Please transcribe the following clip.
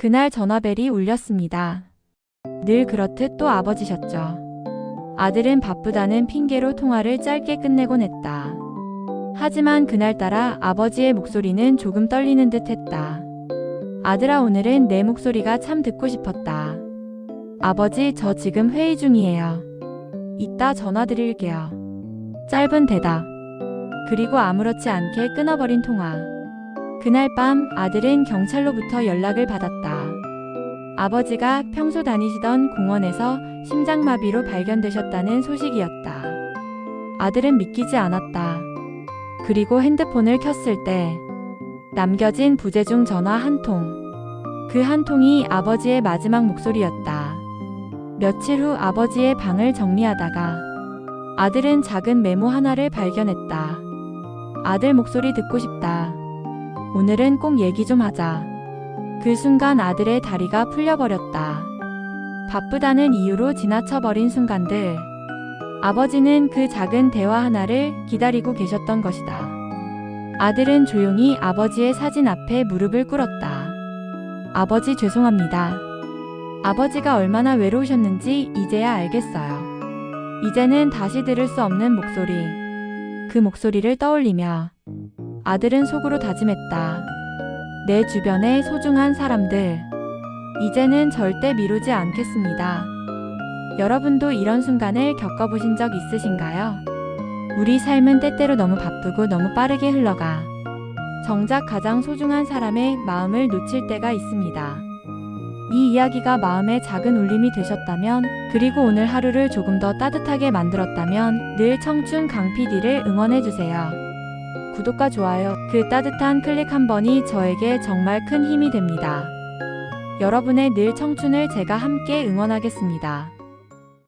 그날 전화벨이 울렸습니다. 늘 그렇듯 또 아버지셨죠. 아들은 바쁘다는 핑계로 통화를 짧게 끝내곤 했다. 하지만 그날따라 아버지의 목소리는 조금 떨리는 듯 했다. 아들아, 오늘은 내 목소리가 참 듣고 싶었다. 아버지, 저 지금 회의 중이에요. 이따 전화 드릴게요. 짧은 대답. 그리고 아무렇지 않게 끊어버린 통화. 그날 밤 아들은 경찰로부터 연락을 받았다. 아버지가 평소 다니시던 공원에서 심장마비로 발견되셨다는 소식이었다. 아들은 믿기지 않았다. 그리고 핸드폰을 켰을 때 남겨진 부재중 전화 한 통. 그 한 통이 아버지의 마지막 목소리였다. 며칠 후 아버지의 방을 정리하다가 아들은 작은 메모 하나를 발견했다. 아들 목소리 듣고 싶다. 오늘은 꼭 얘기 좀 하자. 그 순간 아들의 다리가 풀려버렸다. 바쁘다는 이유로 지나쳐버린 순간들. 아버지는 그 작은 대화 하나를 기다리고 계셨던 것이다. 아들은 조용히 아버지의 사진 앞에 무릎을 꿇었다. 아버지 죄송합니다. 아버지가 얼마나 외로우셨는지 이제야 알겠어요. 이제는 다시 들을 수 없는 목소리. 그 목소리를 떠올리며 아들은 속으로 다짐했다. 내 주변의 소중한 사람들. 이제는 절대 미루지 않겠습니다. 여러분도 이런 순간을 겪어보신 적 있으신가요? 우리 삶은 때때로 너무 바쁘고 너무 빠르게 흘러가. 정작 가장 소중한 사람의 마음을 놓칠 때가 있습니다. 이 이야기가 마음에 작은 울림이 되셨다면, 그리고 오늘 하루를 조금 더 따뜻하게 만들었다면, 늘 청춘 강PD를 응원해주세요. 구독과 좋아요, 그 따뜻한 클릭 한 번이 저에게 정말 큰 힘이 됩니다. 여러분의 늘 청춘을 제가 함께 응원하겠습니다.